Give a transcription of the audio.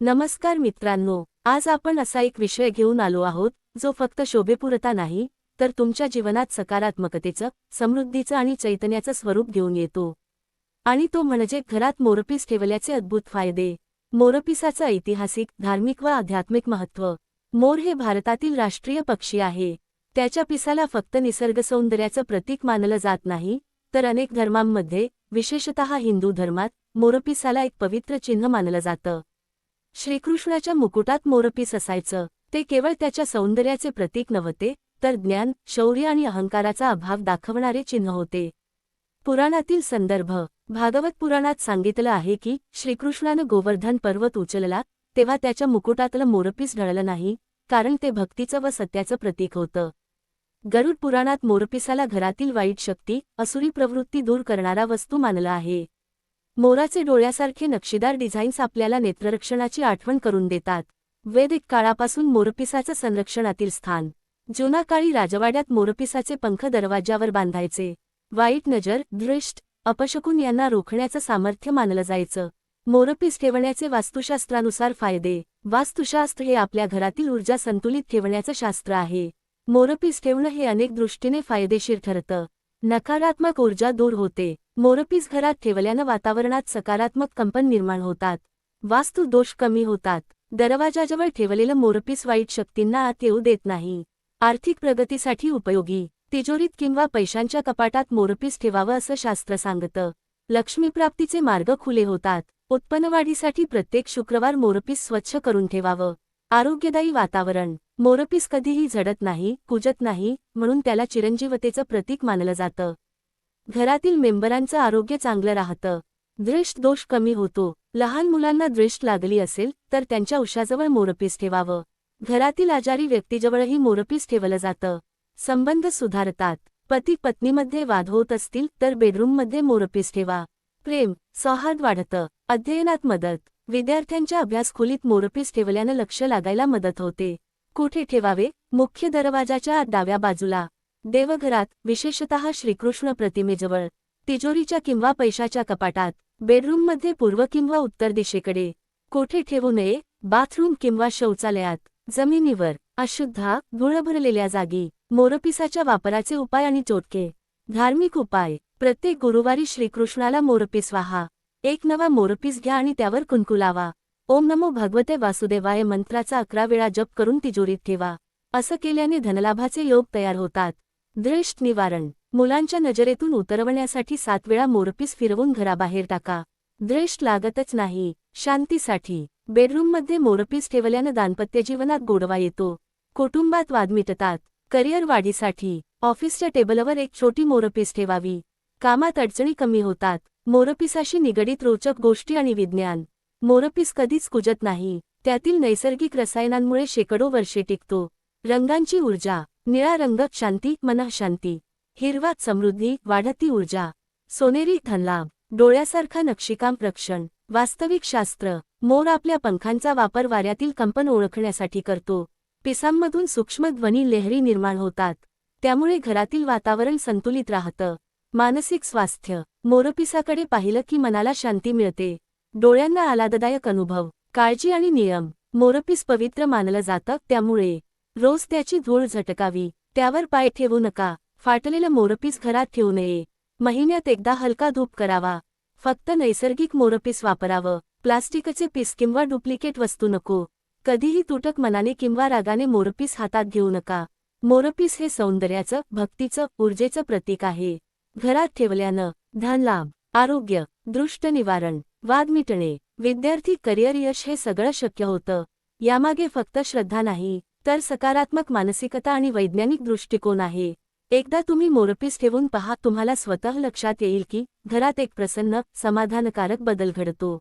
नमस्कार मित्रांनो आज आपण असा एक विषय घेऊन आलो आहोत जो फक्त शोभेपुरता नाही तर तुमच्या जीवनात सकारात्मकतेचं समृद्धीचं आणि चैतन्याचं स्वरूप घेऊन येतो. आणि तो म्हणजे घरात मोरपीस ठेवल्याचे अद्भुत फायदे. मोरपिसाचं ऐतिहासिक धार्मिक व आध्यात्मिक महत्त्व. मोर हे भारतातील राष्ट्रीय पक्षी आहे. त्याच्या पिसाला फक्त निसर्गसौंदर्याचं प्रतीक मानलं जात नाही तर अनेक धर्मांमध्ये विशेषतः हिंदू धर्मात मोरपिसाला एक पवित्र चिन्ह मानलं जातं. श्रीकृष्णाच्या मुकुटात मोरपीस असायचं. ते केवळ त्याच्या सौंदर्याचे प्रतीक नव्हते तर ज्ञान शौर्य आणि अहंकाराचा अभाव दाखवणारे चिन्ह होते. पुराणातील संदर्भ. भागवत पुराणात सांगितलं आहे की श्रीकृष्णानं गोवर्धन पर्वत उचलला तेव्हा त्याच्या मुकुटातलं मोरपीस ढळलं नाही कारण ते भक्तीचं व सत्याचं प्रतीक होतं. गरुड पुराणात मोरपिसाला घरातील वाईट शक्ती असुरी प्रवृत्ती दूर करणारा वस्तू मानला आहे. मोराचे डोळ्यासारखे नक्षीदार डिझाईन्स आपल्याला नेत्ररक्षणाची आठवण करून देतात. वैदिक काळापासून मोरपिसाचं संरक्षणातील स्थान. जुना काळी राजवाड्यात मोरपिसाचे पंख दरवाज्यावर बांधायचे. वाईट नजर दृष्ट अपशकून यांना रोखण्याचं सामर्थ्य मानलं जायचं. मोरपीस ठेवण्याचे वास्तुशास्त्रानुसार फायदे. वास्तुशास्त्र हे आपल्या घरातील ऊर्जा संतुलित ठेवण्याचं शास्त्र आहे. मोरपीस ठेवणं हे अनेक दृष्टीने फायदेशीर ठरतं. नकारात्मक ऊर्जा दूर होते. मोरपीस घरात ठेवल्यानं वातावरणात सकारात्मक कंपन निर्माण होतात. वास्तू दोष कमी होतात. दरवाजाजवळ ठेवलेलं मोरपीस वाईट शक्तींना आत येऊ देत नाही. आर्थिक प्रगतीसाठी उपयोगी. तिजोरीत किंवा पैशांच्या कपाटात मोरपीस ठेवावं असं शास्त्र सांगतं. लक्ष्मीप्राप्तीचे मार्ग खुले होतात. उत्पन्नवाढीसाठी प्रत्येक शुक्रवार मोरपीस स्वच्छ करून ठेवावं. आरोग्यदायी वातावरण. मोरपीस कधीही झडत नाही कुजत नाही म्हणून त्याला चिरंजीवतेचं प्रतीक मानलं जातं. घरातील मेंबरांचं आरोग्य चांगलं राहतं. दृष्ट दोष कमी होतो. लहान मुलांना दृष्ट लागली असेल तर त्यांच्या उशाजवळ मोरपीस ठेवावं. घरातील आजारी व्यक्तीजवळही मोरपीस ठेवलं जातं. संबंध सुधारतात. पती पत्नीमध्ये वाद होत असतील तर बेडरूममध्ये मोरपीस ठेवा. प्रेम सौहार्द वाढतं. अध्ययनात मदत. विद्यार्थ्यांच्या अभ्यासखोलीत मोरपीस ठेवल्यानं लक्ष लागायला मदत होते. कुठे ठेवावे? मुख्य दरवाजाच्या डाव्या बाजूला. देवघरात विशेषतः श्रीकृष्ण प्रतिमेजवळ. तिजोरीच्या किंवा पैशाच्या कपाटात बेडरूममध्ये पूर्व किंवा उत्तर दिशेकडे. कोठे ठेवू नये? बाथरूम किंवा शौचालयात. जमिनीवर. अशुद्धा गुळ भरलेल्या जागी. मोरपिसाच्या वापराचे उपाय आणि चोटके. धार्मिक उपाय. प्रत्येक गुरुवारी श्रीकृष्णाला मोरपीस वाहा एक नवा मोरपीस घ्या आणि त्यावर कुंकू लावा. ओम नमो भगवते वासुदेवाय मंत्राचा अकरा वेळा जप करून तिजोरीत ठेवा. असं केल्याने धनलाभाचे योग तयार होतात. दृष्ट निवारण. मुलांच्या नजरेतून उतरवण्यासाठी सात वेळा मोरपीस फिरवून घराबाहेर टाका. दृष्ट लागतच नाही. शांतीसाठी. बेडरूममध्ये मोरपीस ठेवल्यानं दाम्पत्यजीवनात गोडवा येतो. कुटुंबात वाद मिटतात. करिअर वाढीसाठी ऑफिसच्या टेबलवर एक छोटी मोरपीस ठेवावी. कामात अडचणी कमी होतात. मोरपिसाशी निगडीत रोचक गोष्टी आणि विज्ञान. मोरपीस कधीच कुजत नाही. त्यातील नैसर्गिक रसायनांमुळे शेकडो वर्षे टिकतो. रंगांची ऊर्जा निळा रंग शांती मनःशांती हिरवा समृद्धी वाढती ऊर्जा. सोनेरी धनलाभ डोळ्यासारखा नक्षीकाम रक्षण. वास्तविक शास्त्र मोर आपल्या पंखांचा वापर वाऱ्यातील कंपन ओळखण्यासाठी करतो. पिसांमधून सूक्ष्म ध्वनी लेहरी निर्माण होतात. त्यामुळे घरातील वातावरण संतुलित राहतं. मानसिक स्वास्थ्य मोरपिसाकडे पाहिलं की मनाला शांती मिळते. डोळ्यांना आल्हाददायक अनुभव काळजी आणि नियम. मोरपीस पवित्र मानलं जातं त्यामुळे रोज त्याची धूळ झटकावी. त्यावर पाय ठेवू नका. फाटलेलं मोरपीस घरात ठेवू नये. महिन्यात एकदा हलका धूप करावा. फक्त नैसर्गिक मोरपीस वापरावं. प्लास्टिकचे पीस किंवा डुप्लिकेट वस्तू नको. कधीही तुटक मनाने किंवा रागाने मोरपीस हातात घेऊ नका. मोरपीस हे सौंदर्याचं भक्तीचं ऊर्जेचं प्रतीक आहे. घरात ठेवल्यानं धनलाभ आरोग्य दृष्ट निवारण. वाद मिटणे. विद्यार्थी करिअर यश हे सगळं शक्य होतं. यामागे फक्त श्रद्धा नाही तर सकारात्मक मानसिकता आणि वैज्ञानिक दृष्टिकोन आहे. एकदा तुम्ही मोरपीस ठेवून पहा तुम्हाला स्वतः लक्षात येईल की घरात एक प्रसन्न समाधानकारक बदल घडतो.